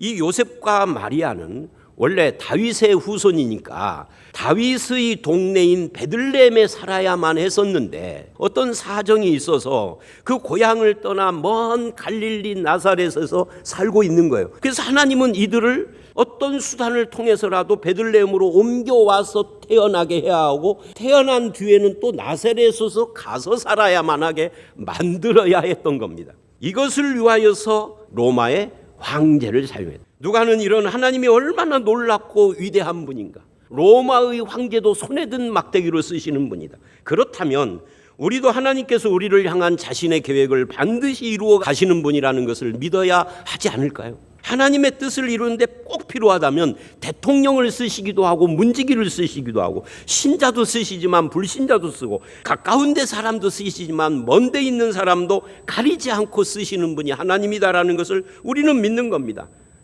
이 요셉과 마리아는 원래 다윗의 후손이니까 다윗의 동네인 베들레헴에 살아야만 했었는데 어떤 사정이 있어서 그 고향을 떠나 먼 갈릴리 나사렛에서 살고 있는 거예요. 그래서 하나님은 이들을 어떤 수단을 통해서라도 베들레헴으로 옮겨와서 태어나게 해야 하고 태어난 뒤에는 또 나사렛에서 가서 살아야만 하게 만들어야 했던 겁니다. 이것을 위하여서 로마의 황제를 사용했다. 누가는 이런 하나님이 얼마나 놀랍고 위대한 분인가. 로마의 황제도 손에 든 막대기로 쓰시는 분이다. 그렇다면 우리도 하나님께서 우리를 향한 자신의 계획을 반드시 이루어 가시는 분이라는 것을 믿어야 하지 않을까요? 하나님의 뜻을 이루는데 꼭 필요하다면 대통령을 쓰시기도 하고 문지기를 쓰시기도 하고 신자도 쓰시지만 불신자도 쓰고 가까운 데 사람도 쓰시지만 먼데 있는 사람도 가리지 않고 쓰시는 분이 하나님이다라는 것을 우리는 믿는 겁니다.